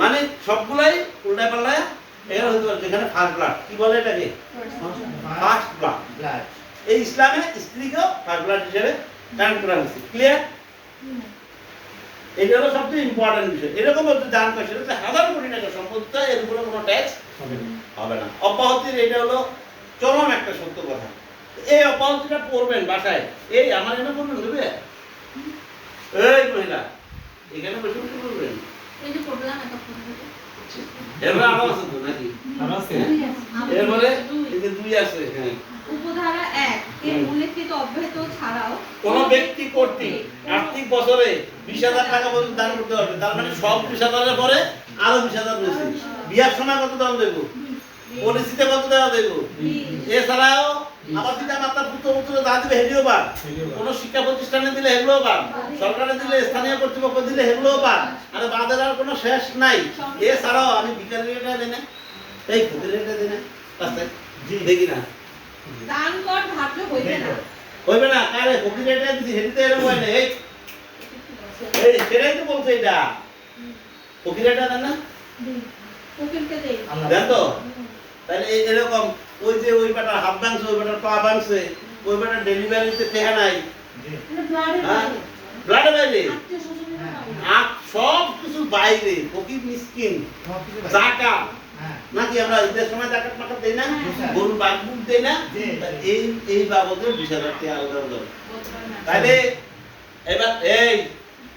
মানে সবগুলাই উল্টা পাল্লায় এখানে হতে পারে যেখানে ফার্স্ট ব্লাড কি বলে এটাকে? ফার্স্ট ব্লাড এই ইসলামে স্ত্রীকেও ফার্স্ট ব্লাড হিসেবে কাউন্ট করা হয়েছে। ক্লিয়ার এটা হলো সবচেয়ে ইম্পর্টেন্ট বিষয়। এরকম হচ্ছে দান করে সেটা হাজার কোটি টাকা সম্পত্তি এর উপরে কোনো ট্যাক্স হবে না। হবে না। অব্যাহতির এটা হলো চরম একটা সত্য কথা। এই অব্যাহতিটা পড়বেন বাসায়। এই আমার এনে পড়বেন দেবে এই মহিলা এখানে বসে বসে পড়বেন এই যে পড়লাম এতক্ষণ ধরে। এরপরে আরও আছে তো নাকি? আর আছে? এরপরে এই যে দুই আছে হ্যাঁ। উপধারা এক এর উল্লেখিত অব্যাহত ছাড়াও কোন ব্যক্তি কর্তৃক আর্থিক বছরে বিশ হাজার টাকা পর্যন্ত দান করতে পারবে। তার মানে সব বিশ হাজারের পরে আরও বিশ হাজার রয়েছে। বিয়ার সময় কত দাম দেবো? পলিসিতে কত দেওয়া দেবো? এছাড়াও আমার পিতা মাতার পুত্র পুত্র যা দিবে হেডিও পান কোন শিক্ষা প্রতিষ্ঠানে দিলে এগুলোও পান সরকারে দিলে স্থানীয় কর্তৃপক্ষ দিলে এগুলোও পান আর বাদের আর কোনো শেষ নাই। এছাড়াও আমি বিকালের রেটটা দেনে। এই ক্ষতির রেটটা দেনে। রাস্তায়। দেখি না। দান কর ধার্য হইবে না। হইবে না। কারে? ফকির রেটটা দিছি হেডিতে এরকম হয় না? এই এই সেটাই তো বলছে এটা। ফকির রেটটা দেন না? উকিলকে দেই। দেন তো? তাহলে এই এরকম ওই যে ওই বেটার হাত ভাঙছে ওই বেটার পা ভাঙছে ওই বেটার ডেলিভারিতে টেহা নাই। জি। হ্যাঁ? বাইরে? সব কিছু বাইরে ফকির মিসকিন। সব কিছু বাইরে। জাকা। হ্যাঁ। নাকি আমরা ঈদের সময় জাকাত মাকাত দেই না? হ্যাঁ। গরুর বাগবুক দেই না? এই এই বাবদে বিশ হাজার টাকা আলাদা। তাহলে এবার এই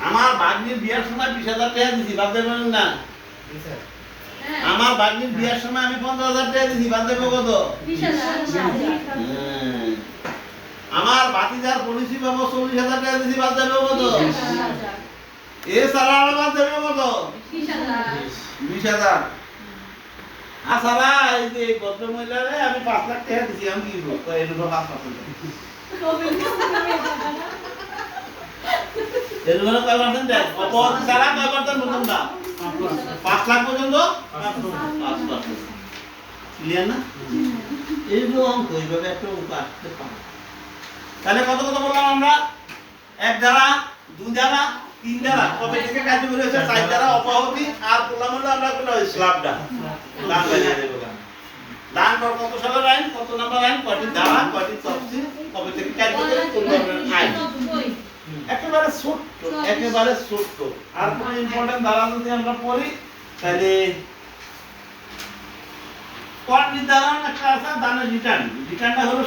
আমার বাগনির বিয়ার সময় বিশ হাজার টাকা দিছি বাদ দেবেন না? হ্যাঁ। আমার বাগনির বিয়ার সময় আমি পঞ্চাশ হাজার টাকা দিছি বাদ দেবো কত বিশ হাজার। হ্যাঁ। আমার বাতিজার পলিসি পাবো চল্লিশ হাজার টাকা দিছি বাদ দেবো কত। এছাড়া আরও বাদ দেবো কত বিশ হাজার। হাজার। আসারা এই যে ভদ্র মহিলারে আমি পাঁচ লাখ টাকা দিছি আমি কি বলব? এর উপর পাঁচ পার্সেন্ট উপরে কয় পার্সেন্ট দেয় অপরাধী ছাড়া কয় পার্সেন্ট পাঁচ লাখ পর্যন্ত? পাঁচ পার্সেন্ট ক্লিয়ার না? এইগুলো অঙ্ক এইভাবে একটা অঙ্ক আসতে পারে। তাহলে কত কত বললাম আমরা? এক দ্বারা দুই দ্বারা তিন দ্বারা কবে থেকে কার্যকরী হয়েছে? চার দ্বারা অপাহতি আর বললাম হলো আমরা কোনো ইসলামটা দান বানিয়ে দেবো। দান কর কত সালের আইন? কত নাম্বার আইন? কয়টি দ্বারা কয়টি তফসিল? কবে থেকে কার্যকরী কোন ধরনের আইন? নব্বই। একেবারে একেবারে ছোট্ট আর কোনো ইম্পর্টেন্ট দ্বারা যদি আমরা পড়ি, তাহলে কর নির্ধারণ একটা আছে দানের রিটার্ন রিটার্নটা হলো